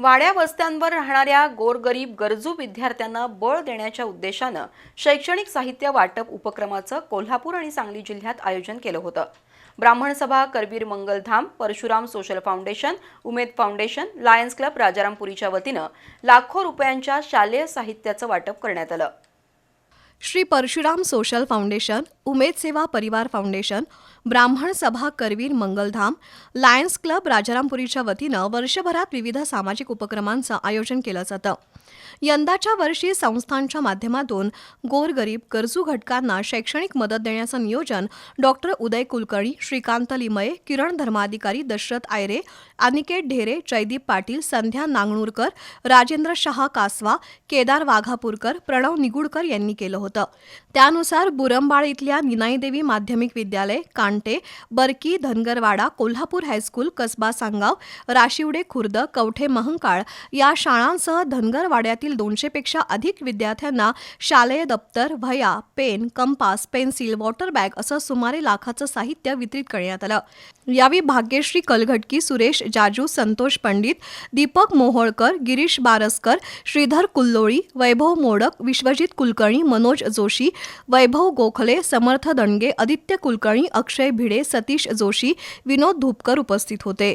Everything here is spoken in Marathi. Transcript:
वाड्या वस्त्यांवर राहणाऱ्या गोरगरीब गरजू विद्यार्थ्यांना बळ देण्याच्या उद्देशानं शैक्षणिक साहित्य वाटप उपक्रमाचं कोल्हापूर आणि सांगली जिल्ह्यात आयोजन केलं होतं. Brahman Sabha Karveer Mangaldham Parshuram social foundation Umed foundation Lions Club राजारामपुरीच्या वतीनं लाखो रुपयांच्या शालेय साहित्याचं वाटप करण्यात आलं. Shri Parshuram social foundation Umed Seva Parivar foundation Brahman Sabha Karveer Mangaldham Lions club राजारामपुरीच्या वतीनं वर्षभरात विविध सामाजिक उपक्रमांचं आयोजन केलं जातं. यंदाच्या वर्षी संस्थांच्या माध्यमातून गोरगरीब गरजू घटकांना शैक्षणिक मदत देण्याचं नियोजन डॉक्टर उदय कुलकर्णी श्रीकांत लिमये किरण धर्माधिकारी दशरथ आयरे अनिकेत ढेरे जयदीप पाटील संध्या नांगणूरकर राजेंद्र शहा कासवा केदार वाघापूरकर प्रणव निगुडकर यांनी केलं होतं. त्यानुसार बुरंबाळ इथल्या निनाईदेवी माध्यमिक विद्यालय कांटे बरकी धनगरवाडा कोल्हापूर हायस्कूल कसबा सांगाव राशिवडे खुर्द कवठे महंकाळ या शाळांसह धनगरवाड्यातील दोनशेपेक्षा अधिक विद्यार्थ्यांना शालेय दप्तर भया pen compass pencil water bag असं सुमारे लाखाचं साहित्य वितरित करण्यात आलं. यावेळी भाग्यश्री कलघटकी सुरेश जाजू संतोष पंडित दीपक मोहोळकर गिरीश बारसकर श्रीधर कुल्लोळी वैभव मोडक विश्वजित कुलकर्णी मनोज जोशी वैभव गोखले समर्थ दणगे आदित्य कुलकर्णी अक्षय भिडे सतीश जोशी विनोद धुपकर उपस्थित होते.